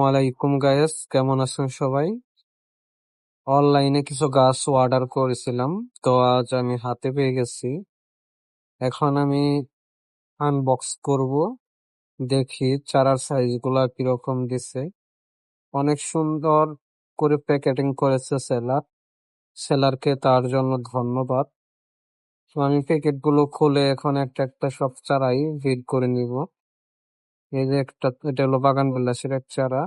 আসসালামু আলাইকুম গায়েস কেমন আছেন সবাই? অনলাইনে কিছু গাছ অর্ডার করেছিলাম, তো আজ আমি হাতে পেয়ে গেছি। এখন আমি আনবক্স করব, দেখি চারার সাইজগুলা কীরকম দিছে। অনেক সুন্দর করে প্যাকেটিং করেছে সেলার সেলারকে তার জন্য ধন্যবাদ। তো আমি প্যাকেটগুলো খুলে এখন একটা একটা সব চারাই ভিড করে নিব। এই যে একটা, এটা হলো বাগান বিলাসের এক চারা।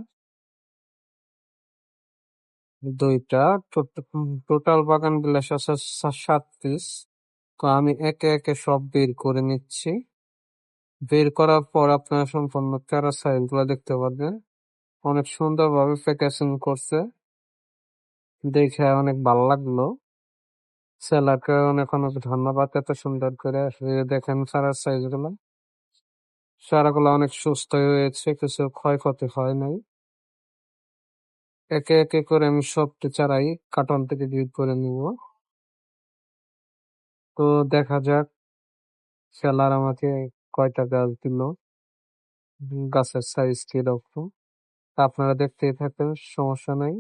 দুইটা টোটাল বাগান বিলাস আছে সাত পিস। তো আমি একে একে সব বের করে নিচ্ছি। বের করার পর আপনারা সম্পূর্ণ চারা সাইজগুলো দেখতে পারবেন। অনেক সুন্দর ভাবে প্যাকেজিং করছে। দেখে অনেক ভালো লাগল। সেলারকে অনেক অনেক ধন্যবাদ এত সুন্দর করে। দেখেন চারার সাইজগুলো। চারাগুলো অনেক সুস্থ হয়েছে, কিছু ক্ষয়ক্ষতি হয় নাই। একে একে করে আমি সবটি চারাই কার্টন থেকে বের করে নিব। তো দেখা যাক, সেলার আমাকে কয়টা গাছ দিল, গাছের সাইজ কীরকম। আপনারা দেখতেই থাকেন সমস্যা নাই।